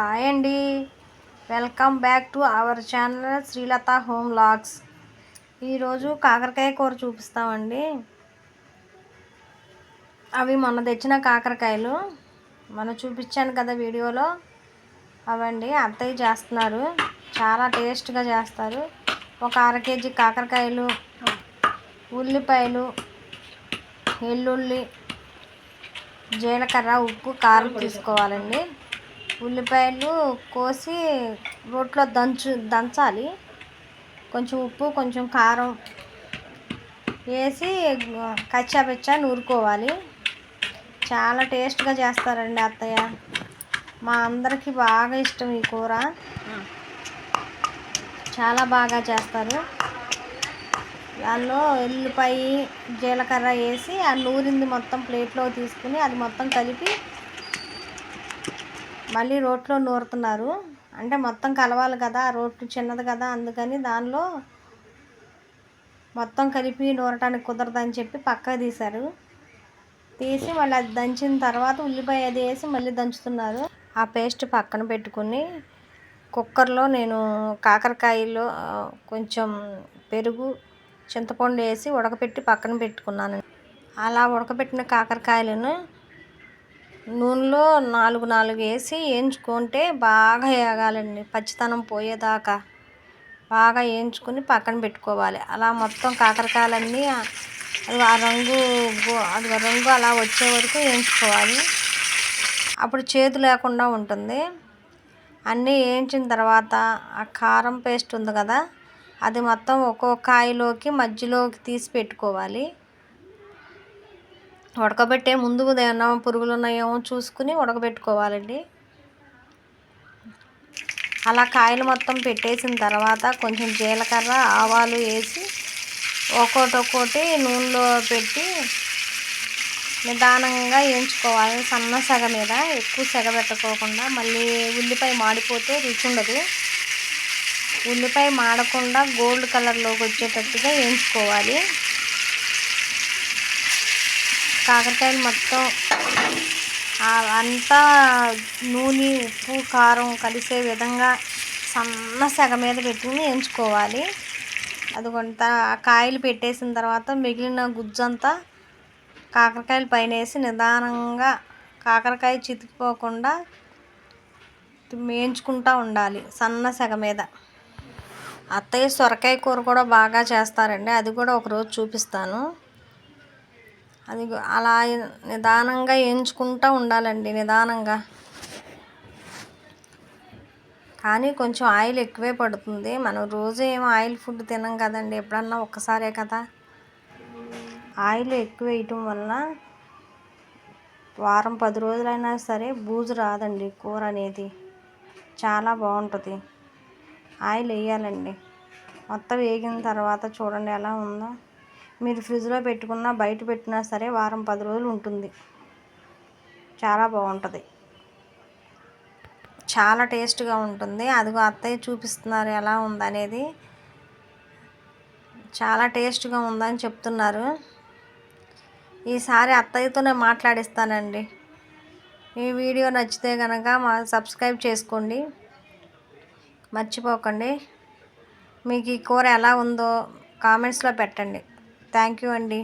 Hi అండి. Welcome back to our channel Srilatha home logs. ఈరోజు కాకరకాయ కూర చూపిస్తామండి. అవి మొన్న తెచ్చిన కాకరకాయలు. మొన్న చూపించాను కదా వీడియోలో. అవండి అత్తయ్య చేస్తున్నారు. చాలా టేస్ట్గా చేస్తారు. ఒక అర కేజీ కాకరకాయలు ఉల్లిపాయలు వెల్లుల్లి జీలకర్ర ఉప్పు కారం తీసుకోవాలండి. ఉల్లిపాయలు కోసి రోట్లో దంచు దంచాలి. కొంచెం ఉప్పు కొంచెం కారం వేసి కచ్చాపిచ్చా నూరుకోవాలి. చాలా టేస్ట్గా చేస్తారండి అత్తయ్య. మా అందరికీ బాగా ఇష్టం ఈ కూర. చాలా బాగా చేస్తారు. దానిలో ఎల్లిపాయ జీలకర్ర వేసి ఆ నూరింది మొత్తం ప్లేట్లో తీసుకుని అది మొత్తం కలిపి మళ్ళీ రోట్లో నూరుతున్నారు. అంటే మొత్తం కలవాలి కదా రోట్లు చిన్నది కదా అందుకని దానిలో మొత్తం కలిపి నూరటానికి కుదరదని చెప్పి పక్క తీశారు. తీసి మళ్ళీ అది దంచిన తర్వాత ఉల్లిపాయ అది వేసి మళ్ళీ దంచుతున్నారు. ఆ పేస్ట్ పక్కన పెట్టుకుని కుక్కర్లో నేను కాకరకాయలో కొంచెం పెరుగు చింతపండు వేసి ఉడకపెట్టి పక్కన పెట్టుకున్నాను. అలా ఉడకపెట్టిన కాకరకాయలను నూనెలో నాలుగు నాలుగు వేసి వేయించుకుంటే బాగా వేగాలండి. పచ్చితనం పోయేదాకా బాగా వేయించుకుని పక్కన పెట్టుకోవాలి. అలా మొత్తం కాకరకాయలన్నీ అది ఆ రంగు అది రంగు అలా వచ్చే వరకు వేయించుకోవాలి. అప్పుడు చేదు లేకుండా ఉంటుంది. అన్నీ వేయించిన తర్వాత ఆ కారం పేస్ట్ ఉంది కదా అది మొత్తం ఒక్కొక్క కాయలోకి మధ్యలోకి తీసి పెట్టుకోవాలి. ఉడకబెట్టే ముందు ఏమన్నా పురుగులు ఉన్నాయేమో చూసుకుని ఉడకబెట్టుకోవాలండి. అలా కాయలు మొత్తం పెట్టేసిన తర్వాత కొంచెం జీలకర్ర ఆవాలు వేసి ఒక్కోటి ఒక్కోటి నూనెలో పెట్టి నిదానంగా వేయించుకోవాలి. సన్న సెగ మీద ఎక్కువ సెగ పెట్టుకోకుండా మళ్ళీ ఉల్లిపాయ మాడిపోతే రుచి ఉండదు. ఉల్లిపాయ మాడకుండా గోల్డ్ కలర్లోకి వచ్చేటట్టుగా వేయించుకోవాలి. కాకరకాయలు మొత్తం అంతా నూనె ఉప్పు కారం కలిసే విధంగా సన్న సెగ మీద పెట్టుకుని ఎంచుకోవాలి అది కొంత కాయలు పెట్టేసిన తర్వాత మిగిలిన గుజ్జంతా కాకరకాయలు పైన వేసి నిదానంగా కాకరకాయ చితికిపోకుండా మేయించుకుంటూ ఉండాలి సన్న సెగ మీద. అత్తయ్య సొరకాయ కూర కూడా బాగా చేస్తారండి. అది కూడా ఒకరోజు చూపిస్తాను. అది అలా నిదానంగా వేయించుకుంటూ ఉండాలండి నిదానంగా. కానీ కొంచెం ఆయిల్ ఎక్కువే పడుతుంది. మనం రోజు ఏమో ఆయిల్ ఫుడ్ తినం కదండి ఎప్పుడన్నా ఒక్కసారే కదా. ఆయిల్ ఎక్కువ వేయటం వల్ల వారం పది రోజులైనా సరే బూజు రాదండి కూర అనేది. చాలా బాగుంటుంది. ఆయిల్ వేయాలండి. మొత్తం వేగిన తర్వాత చూడండి ఎలా ఉందో. మీరు ఫ్రిడ్జ్లో పెట్టుకున్నా బయట పెట్టినా సరే వారం పది రోజులు ఉంటుంది. చాలా బాగుంటుంది. చాలా టేస్ట్గా ఉంటుంది. అదిగో అత్తయ్య చూపిస్తున్నారు ఎలా ఉందనేది. చాలా టేస్ట్గా ఉందని చెప్తున్నారు. ఈసారి అత్తయ్యతోనే మాట్లాడిస్తానండి. ఈ వీడియో నచ్చితే కనుక మా సబ్స్క్రైబ్ చేసుకోండి. మర్చిపోకండి. మీకు ఈ కూర ఎలా ఉందో కామెంట్స్లో పెట్టండి. థ్యాంక్ యూ అండి